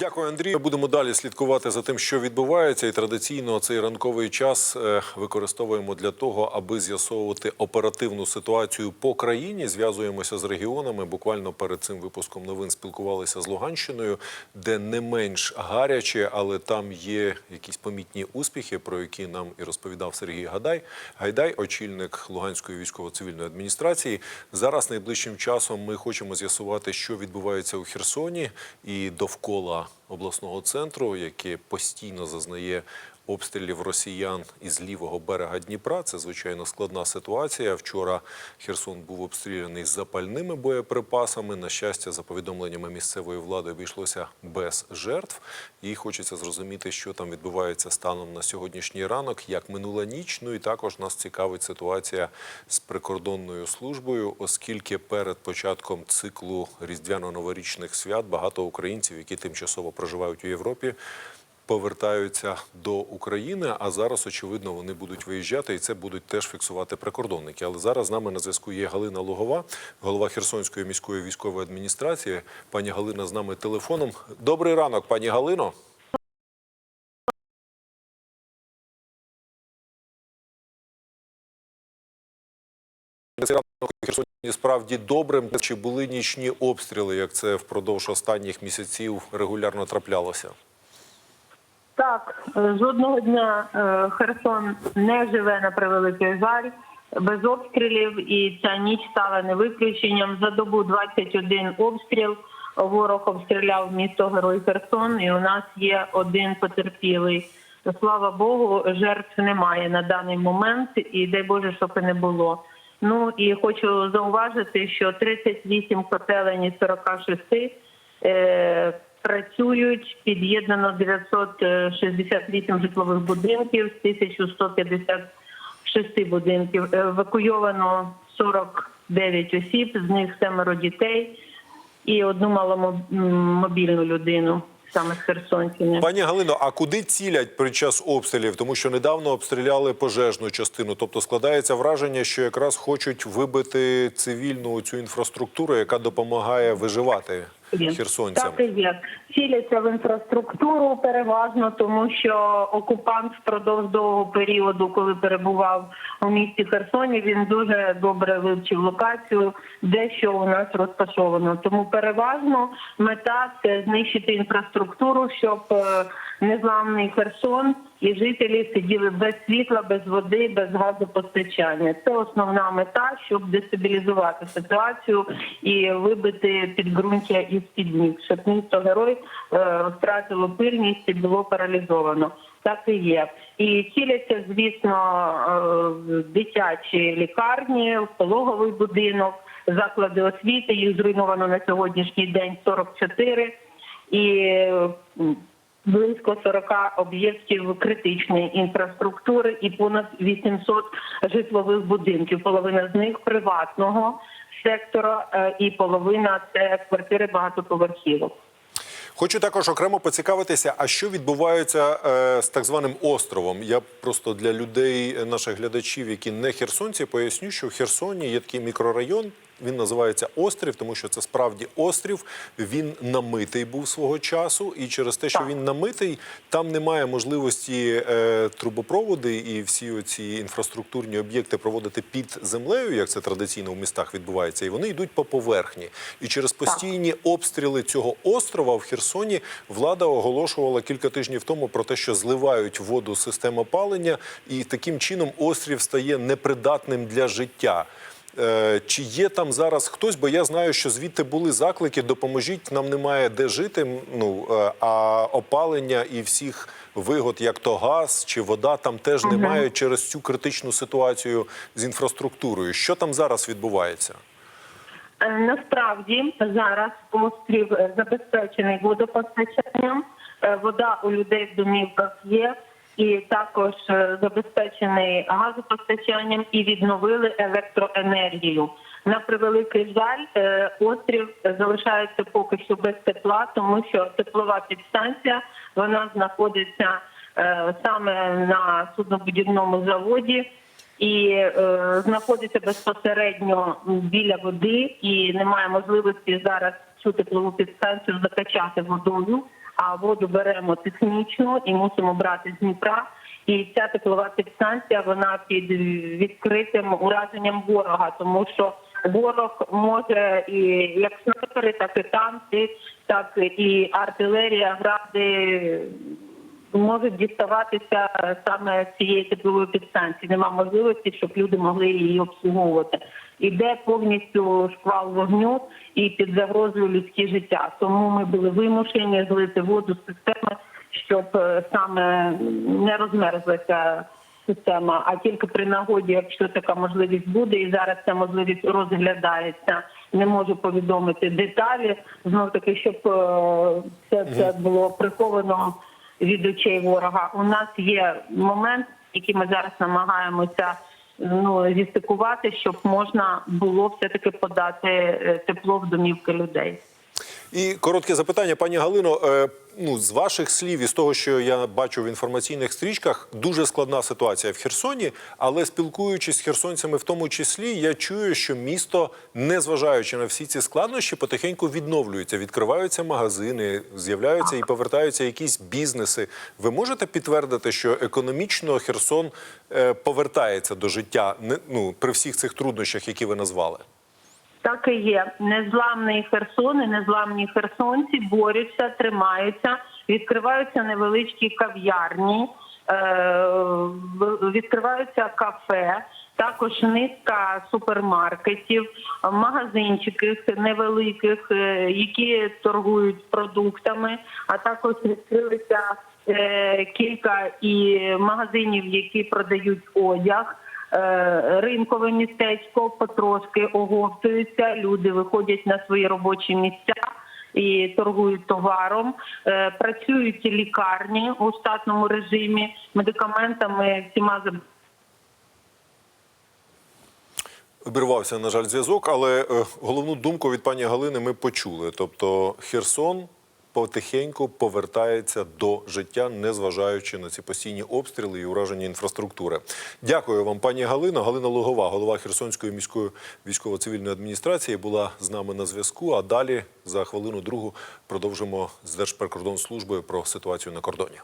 Дякую, Андрій. Будемо далі слідкувати за тим, що відбувається, і традиційно цей ранковий час е, використовуємо для того, аби з'ясовувати оперативну ситуацію по країні. Зв'язуємося з регіонами. Буквально перед цим випуском новин спілкувалися з Луганщиною, де не менш гаряче, але там є якісь помітні успіхи, про які нам і розповідав Сергій Гадай. Гайдай, очільник Луганської військово-цивільної адміністрації. Зараз найближчим часом ми хочемо з'ясувати, що відбувається у Херсоні і довкола обласного центру, яке постійно зазнає обстрілів росіян із лівого берега Дніпра. Це звичайно складна ситуація. Вчора Херсон був обстріляний запальними боєприпасами. На щастя, за повідомленнями місцевої влади, обійшлося без жертв. І хочеться зрозуміти, що там відбувається станом на сьогоднішній ранок, як минула ніч. Ну і також нас цікавить ситуація з прикордонною службою, оскільки перед початком циклу різдвяно-новорічних свят багато українців, які тимчасово проживають у Європі, повертаються до України. А зараз, очевидно, вони будуть виїжджати, і це будуть теж фіксувати прикордонники. Але зараз з нами на зв'язку є Галина Лугова, голова Херсонської міської військової адміністрації. Пані Галина з нами телефоном. Добрий ранок, пані Галино. Цей ранок у Херсоні справді добрим. Чи були нічні обстріли, як це впродовж останніх місяців регулярно траплялося? Так, е, жодного дня е, Херсон не живе на превеликий жаль без обстрілів, і ця ніч стала не виключенням. За добу 21 обстріл. Ворог обстріляв місто Герой Херсон, і у нас є один потерпілий. Слава Богу, жертв немає на даний момент, і дай Боже, щоб і не було. Ну і хочу зауважити, що 38 котелень із 46 е, працюють під'єднано 968 житлових будинків з 1156 будинків. Евакуйовано 49 осіб, з них семеро дітей і одну маломобільну людину саме з Херсонщини. Пані Галино, а куди цілять під час обстрілів? Тому що недавно обстріляли пожежну частину. Тобто складається враження, що якраз хочуть вибити цивільну цю інфраструктуру, яка допомагає виживати херсонцям. Так і є. Ціляться в інфраструктуру переважно, тому що окупант впродовж довгого періоду, коли перебував у місті Херсоні, він дуже добре вивчив локацію, де що у нас розташовано. Тому переважно мета це знищити інфраструктуру, щоб е, незламний Херсон і жителі сиділи без світла, без води, без газопостачання. Це основна мета, щоб дестабілізувати ситуацію і вибити підґрунтя із під ніг, щоб місто герой е, втратило пильність і було паралізовано. Так і є. І ціляться, звісно, е, дитячі лікарні, пологовий будинок, заклади освіти. Їх зруйновано на сьогоднішній день 44. І близько 40 об'єктів критичної інфраструктури і понад 800 житлових будинків. Половина з них приватного сектора е, і половина це квартири багатоповерхівок. Хочу також окремо поцікавитися, а що відбувається е, з так званим островом. Я просто для людей, е, наших глядачів, які не херсонці, поясню, що в Херсоні є такий мікрорайон. Він називається острів, тому що це справді острів. Він намитий був свого часу, і через те, що Так. він намитий, там немає можливості е, трубопроводи і всі оці інфраструктурні об'єкти проводити під землею, як це традиційно в містах відбувається, і вони йдуть по поверхні. І через постійні обстріли цього острова в Херсоні влада оголошувала кілька тижнів тому про те, що зливають воду з систем опалення, і таким чином острів стає непридатним для життя. Е, Чи є там зараз хтось? Бо я знаю, що звідти були заклики: допоможіть, нам немає де жити. Ну е, а опалення і всіх вигод, як то газ чи вода, там теж немає через цю критичну ситуацію з інфраструктурою. Що там зараз відбувається? Е, Насправді зараз острів забезпечений водопостачанням. Вода у людей в домівках є, і також е, забезпечений газопостачанням і відновили електроенергію. На превеликий жаль, е, острів залишається поки що без тепла, тому що теплова підстанція вона знаходиться е, саме на суднобудівному заводі і знаходиться безпосередньо біля води, і немає можливості зараз цю теплову підстанцію закачати водою. А воду беремо технічну і мусимо брати з Дніпра. І ця теплова підстанція вона під відкритим ураженням ворога, тому що ворог може і як снайпери, так і танки, так і артилерія, гради можуть діставатися саме цієї теплової підстанції. Нема можливості, щоб люди могли її обслуговувати. Іде повністю шквал вогню і під загрозою людське життя. Тому ми були вимушені злити воду з системи, щоб е, саме не розмерзлася система, а тільки при нагоді, якщо така можливість буде, і зараз ця можливість розглядається. Не можу повідомити деталі. Знов таки, щоб е, це, це було приховано від очей ворога. У нас є момент, який ми зараз намагаємося ну зістикувати, щоб можна було все таки подати е, тепло в домівки людей. І коротке запитання, пані Галино. е, Ну, з ваших слів і з того, що я бачу в інформаційних стрічках, дуже складна ситуація в Херсоні. Але спілкуючись з херсонцями, в тому числі, я чую, що місто, незважаючи на всі ці складнощі, потихеньку відновлюється, відкриваються магазини, з'являються і повертаються якісь бізнеси. Ви можете підтвердити, що економічно Херсон е, повертається до життя ну при всіх цих труднощах, які ви назвали? Так і є. Незламний Херсон і незламні херсонці борються, тримаються, відкриваються невеличкі кав'ярні, е, відкриваються кафе, також низка супермаркетів, магазинчиків невеликих, е, які торгують продуктами, а також відкрилися е, кілька і магазинів, які продають одяг. Е, ринкове містечко потрошки оговтується. Люди виходять на свої робочі місця і торгують товаром. Е, Працюють лікарні у штатному режимі, медикаментами всіма Обірвався, на жаль, зв'язок, але е, головну думку від пані Галини ми почули. Тобто Херсон потихеньку повертається до життя, незважаючи на ці постійні обстріли і ураження інфраструктури. Дякую вам, пані Галина. Галина Логова, голова Херсонської міської військово-цивільної адміністрації, була з нами на зв'язку. А далі за хвилину другу продовжимо з Держприкордонслужбою про ситуацію на кордоні.